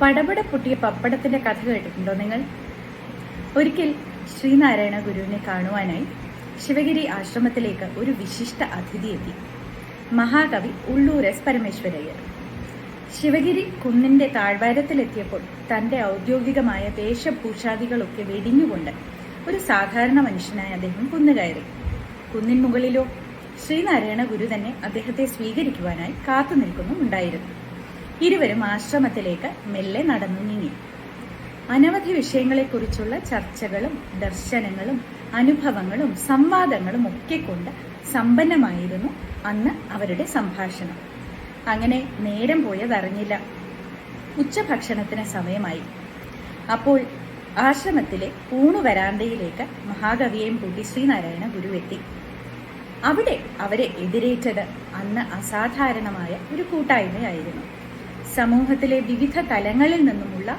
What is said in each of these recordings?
പടപട പൊട്ടിയ പപ്പടത്തിന്റെ കഥ കേട്ടിട്ടുണ്ടോ നിങ്ങൾ? ഒരിക്കൽ ശ്രീനാരായണ ഗുരുവിനെ കാണുവാനായി ശിവഗിരി ആശ്രമത്തിലേക്ക് ഒരു വിശിഷ്ട അതിഥി എത്തി. മഹാകവി ഉള്ളൂർ എസ് പരമേശ്വരയ്യർ. ശിവഗിരി കുന്നിന്റെ താഴ്വാരത്തിലെത്തിയപ്പോൾ തന്റെ ഔദ്യോഗികമായ വേഷഭൂഷാദികളൊക്കെ വെടിഞ്ഞുകൊണ്ട് ഒരു സാധാരണ മനുഷ്യനായ അദ്ദേഹം കുന്നുകയറി. കുന്നിൻ മുകളിലോ ശ്രീനാരായണ ഗുരു തന്നെ അദ്ദേഹത്തെ സ്വീകരിക്കുവാനായി കാത്തു നിൽക്കുന്നുണ്ടായിരുന്നു ഇരുവരും ആശ്രമത്തിലേക്ക് മെല്ലെ നടന്നു നീങ്ങി. അനവധി വിഷയങ്ങളെക്കുറിച്ചുള്ള ചർച്ചകളും ദർശനങ്ങളും അനുഭവങ്ങളും സംവാദങ്ങളും ഒക്കെ കൊണ്ട് സമ്പന്നമായിരുന്നു അന്ന് അവരുടെ സംഭാഷണം. അങ്ങനെ നേരം പോയതറിഞ്ഞില്ല ഉച്ചഭക്ഷണത്തിന് സമയമായി. അപ്പോൾ ആശ്രമത്തിലെ ഊണുവരാന്തയിലേക്ക് മഹാകവിയെയും കൂട്ടി ശ്രീനാരായണ ഗുരു എത്തി. അവിടെ അവരെ എതിരേറ്റത് അന്ന് അസാധാരണമായ ഒരു കൂട്ടായ്മയായിരുന്നു. സമൂഹത്തിലെ വിവിധ തലങ്ങളിൽ നിന്നുമുള്ള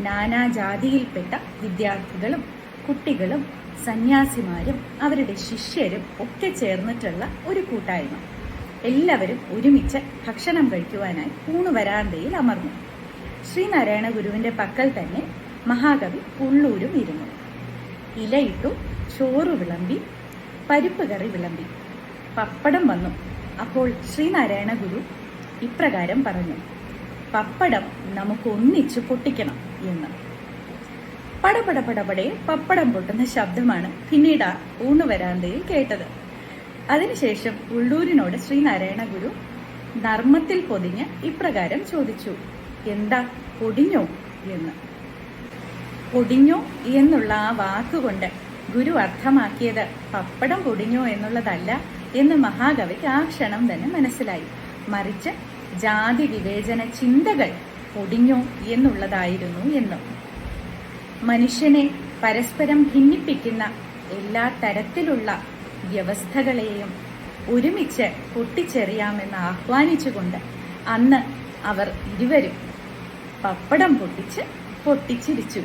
നാനാജാതിയിൽപ്പെട്ട വിദ്യാർത്ഥികളും കുട്ടികളും സന്യാസിമാരും അവരുടെ ശിഷ്യരും ഒക്കെ ചേർന്നിട്ടുള്ള ഒരു കൂട്ടായ്മ. എല്ലാവരും ഒരുമിച്ച് ഭക്ഷണം കഴിക്കുവാനായി ഊണ് വരാന്തയിൽ അമർന്നു. ശ്രീനാരായണ ഗുരുവിന്റെ പക്കൽ തന്നെ മഹാകവി ഉള്ളൂരും ഇരുന്നു. ഇലയിട്ടു ചോറ് വിളമ്പി പരിപ്പ് കറി വിളമ്പി. പപ്പടം വന്നു. അപ്പോൾ ശ്രീനാരായണ ഗുരു ഇപ്രകാരം പറഞ്ഞു. പപ്പടം നമുക്ക് ഒന്നിച്ചു പൊട്ടിക്കണം എന്ന്. പടപട പടപടെ പപ്പടം പൊട്ടുന്ന ശബ്ദമാണ് പിന്നീട് ആ ഊണുവരാന്തയിൽ കേട്ടത്. അതിനുശേഷം ഉള്ളൂരിനോട് ശ്രീനാരായണ ഗുരു നർമ്മത്തിൽ പൊതിഞ്ഞ് ഇപ്രകാരം ചോദിച്ചു എന്താ പൊടിഞ്ഞോ എന്ന്? പൊടിഞ്ഞോ എന്നുള്ള ആ വാക്കുകൊണ്ട് ഗുരു അർത്ഥമാക്കിയത് പപ്പടം പൊടിഞ്ഞോ എന്നുള്ളതല്ല എന്ന് മഹാകവിക്ക് ആ ക്ഷണം തന്നെ മനസ്സിലായി. മറിച്ച് ജാതി വിവേചന ചിന്തകൾ ഒടിഞ്ഞു എന്നുള്ളതായിരുന്നു എന്നും. മനുഷ്യനെ പരസ്പരം ഭിന്നിപ്പിക്കുന്ന എല്ലാ തരത്തിലുള്ള വ്യവസ്ഥകളെയും ഒരുമിച്ച് പൊട്ടിച്ചെറിയാമെന്ന് ആഹ്വാനിച്ചുകൊണ്ട് അന്ന് അവർ ഇരുവരും പപ്പടം പൊട്ടിച്ച് പൊട്ടിച്ചിരിച്ചു.